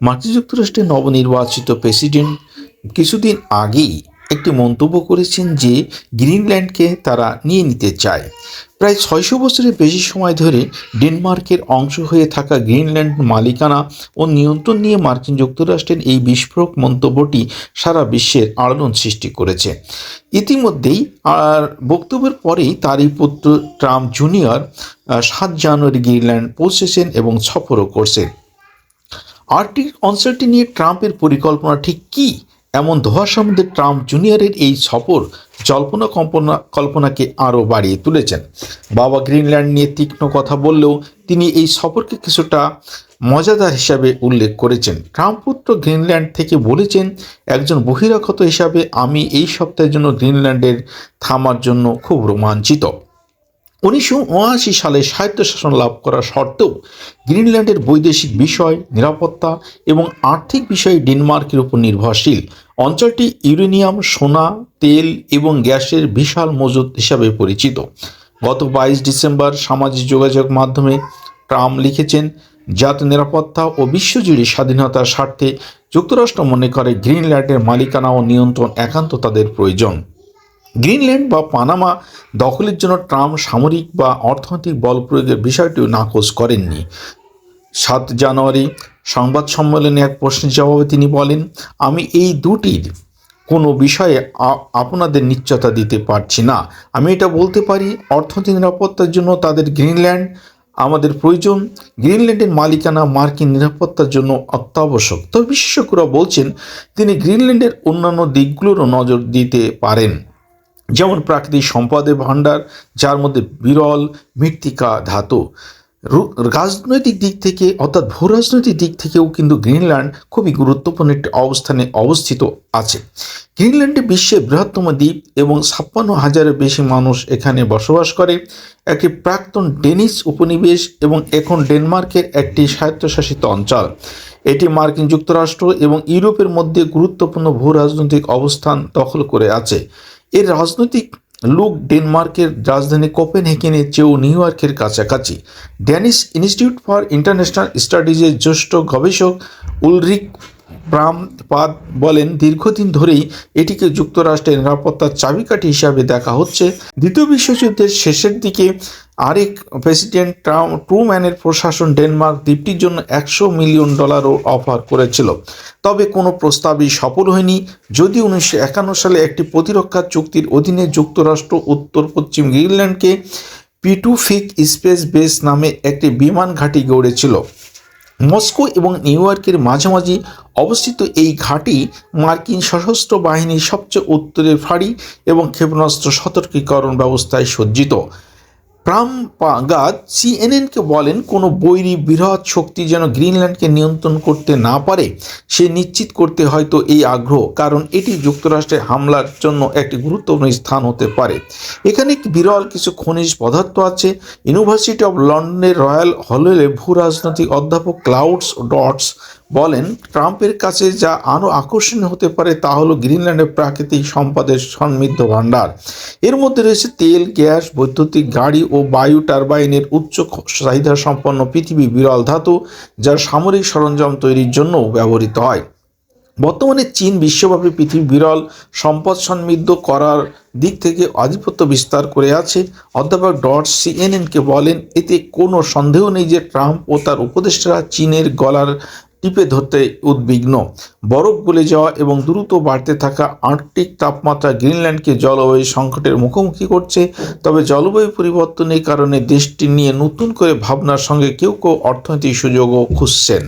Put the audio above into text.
মার্কিন যুক্তরাষ্ট্রের নবনির্বাচিত প্রেসিডেন্ট কিছুদিন আগেই একটি মন্তব্য করেছেন যে গ্রিনল্যান্ডকে তারা নিয়ে নিতে চায়। প্রায় ছয়শো বছরের বেশি সময় ধরে ডেনমার্কের অংশ হয়ে থাকা গ্রিনল্যান্ড মালিকানা ও নিয়ন্ত্রণ নিয়ে মার্কিন যুক্তরাষ্ট্রের এই বিস্ফোরক মন্তব্যটি সারা বিশ্বের আলোড়ন সৃষ্টি করেছে। ইতিমধ্যেই আর বক্তব্যের পরেই তারই পুত্র ট্রাম্প জুনিয়র সাত জানুয়ারি গ্রিনল্যান্ড পৌঁছেছেন এবং সফরও করছেন। আর্কটিক অঞ্চলটি নিয়ে ট্রাম্পের পরিকল্পনা ঠিক কী? এমন ধোয়াশার সম্বন্ধে ট্রাম্প জুনিয়রের এই সফর জল্পনা কল্পনা কল্পনাকে আরও বাড়িয়ে তুলেছেন। বাবা গ্রিনল্যান্ড নিয়ে তীক্ষ্ণ কথা বললেও তিনি এই সফরকে কিছুটা মজাদার হিসাবে উল্লেখ করেছেন। ট্রাম্প পুত্র গ্রিনল্যান্ড থেকে বলেছেন, একজন বহিরাগত হিসাবে আমি এই সপ্তাহের জন্য গ্রিনল্যান্ডের থামার জন্য খুব রোমাঞ্চিত। উনিশশো উনআশি সালে স্বায়ত্তশাসন লাভ করার সত্ত্বেও গ্রিনল্যান্ডের বৈদেশিক বিষয়, নিরাপত্তা এবং আর্থিক বিষয়ে ডেনমার্কের উপর নির্ভরশীল। অঞ্চলটি ইউরেনিয়াম, সোনা, তেল এবং গ্যাসের বিশাল মজুদ হিসাবে পরিচিত। গত বাইশ ডিসেম্বর সামাজিক যোগাযোগ মাধ্যমে ট্রাম্প লিখেছেন, জাতীয় নিরাপত্তা ও বিশ্বজুড়ে স্বাধীনতার স্বার্থে যুক্তরাষ্ট্র মনে করে গ্রিনল্যান্ডের মালিকানা ও নিয়ন্ত্রণ একান্ত তাদের প্রয়োজন। গ্রিনল্যান্ড বা পানামা দখলের জন্য ট্রাম্প সামরিক বা অর্থনৈতিক বল প্রয়োগের বিষয়টিও নাকচ করেননি। সাত জানুয়ারি সংবাদ সম্মেলনে এক প্রশ্নের জবাবে তিনি বলেন, আমি এই দুটির কোনো বিষয়ে আপনাদের নিশ্চয়তা দিতে পারছি না। আমি এটা বলতে পারি, অর্থনৈতিক নিরাপত্তার জন্য তাদের গ্রিনল্যান্ড আমাদের প্রয়োজন। গ্রিনল্যান্ডের মালিকানা মার্কিন নিরাপত্তার জন্য অত্যাবশ্যক। তবে বিশেষজ্ঞরা বলছেন, তিনি গ্রিনল্যান্ডের অন্যান্য দিকগুলোরও নজর দিতে পারেন। যেমন প্রাকৃতিক সম্পদের ভাণ্ডার, যার মধ্যে বিরল মৃত্তিকা ধাতু। রাজনৈতিক দিক থেকে, অর্থাৎ ভূ রাজনৈতিক দিক থেকেও কিন্তু গ্রিনল্যান্ড খুবই গুরুত্বপূর্ণ একটি অবস্থানে অবস্থিত আছে। গ্রিনল্যান্ডে বিশ্বের বৃহত্তম দ্বীপ এবং ছাপ্পান্ন হাজারের বেশি মানুষ এখানে বসবাস করে। একটি প্রাক্তন ডেনিস উপনিবেশ এবং এখন ডেনমার্কের একটি স্বায়ত্তশাসিত অঞ্চল। এটি মার্কিন যুক্তরাষ্ট্র এবং ইউরোপের মধ্যে গুরুত্বপূর্ণ ভূ রাজনৈতিক অবস্থান দখল করে আছে। এর রাজনৈতিক লোক ডেনমার্কের রাজধানী কোপেন হেকেনের চেয়েও নিউ ইয়র্কের কাছাকাছি। ড্যানিশ ইনস্টিটিউট ফর ইন্টারন্যাশনাল স্টাডিজের জ্যেষ্ঠ গবেষক উলরিক প্রাম পাদ বলেন, দীর্ঘদিন ধরেই এটিকে যুক্তরাষ্ট্রের নিরাপত্তার চাবিকাঠি হিসাবে দেখা হচ্ছে। দ্বিতীয় বিশ্বযুদ্ধের শেষের দিকে আরেক প্রেসিডেন্ট ট্রাম, ট্রুম্যানের প্রশাসন ডেনমার্ক দ্বীপটির জন্য একশো মিলিয়ন ডলারও অফার করেছিল। তবে কোনো প্রস্তাবই সফল হয়নি। যদি উনিশশো একান্ন সালে একটি প্রতিরক্ষা চুক্তির অধীনে যুক্তরাষ্ট্র উত্তর পশ্চিম গ্রিনল্যান্ডকে পিটুফিক স্পেস বেস নামে একটি বিমান ঘাঁটি গড়েছিল। মস্কো এবং নিউ ইয়র্কের মাঝামাঝি অবস্থিত এই ঘাঁটি মার্কিন সশস্ত্র বাহিনীর সবচেয়ে উত্তরের ফাঁড়ি এবং ক্ষেপণাস্ত্র সতর্কীকরণ ব্যবস্থায় সজ্জিত। প্রাম পাগাদ সিএনএনকে বলেন কোনো বৈরী বৃহৎ শক্তি যেন গ্রিনল্যান্ডকে নিয়ন্ত্রণ করতে না পারে, সে নিশ্চিত করতে হয়তো এই আগ্রহ, কারণ এটি যুক্তরাষ্ট্রের হামলার জন্য একটি গুরুত্বপূর্ণ স্থান হতে পারে। এখানে বিরল কিছু খনিজ পদার্থ আছে। ইউনিভার্সিটি অফ লন্ডনের রয়্যাল হলের ভূ রাজনৈতিক অধ্যাপক ক্লাউডস ডটস বলেন, ট্রাম্পের কাছে যা আরও আকর্ষণীয় হতে পারে তা হলো গ্রিনল্যান্ডের প্রাকৃতিক সম্পদের সমৃদ্ধ ভাণ্ডার। এর মধ্যে রয়েছে তেল, গ্যাস, বৈদ্যুতিক গাড়ি ও বায়ু টারবাইনের উচ্চ চাহিদা সম্পন্ন পৃথিবী বিরল ধাতু যা সামরিক সরঞ্জাম তৈরির জন্য ব্যবহৃত হয়। বর্তমানে চীন বিশ্বব্যাপী পৃথিবী বিরল, সম্পদ সমৃদ্ধ করার দিক থেকে আধিপত্য বিস্তার করে আছে। অধ্যাপক ডট সিএনএনকে বলেন, এতে কোনো সন্দেহ নেই যে ট্রাম্প ও তার উপদেষ্টারা চীনের গলার টিপে ধরতে উদ্বিগ্ন। বরফ গলে যাওয়া এবং দ্রুত বাড়তে থাকা আর্কটিক তাপমাত্রা গ্রিনল্যান্ডকে জলবায়ু সংকটের মুখোমুখি করছে। তবে জলবায়ু পরিবর্তনের কারণে দেশটি নিয়ে নতুন করে ভাবনার সঙ্গে কেউ কেউ অর্থনৈতিক সুযোগও খুঁজছেন।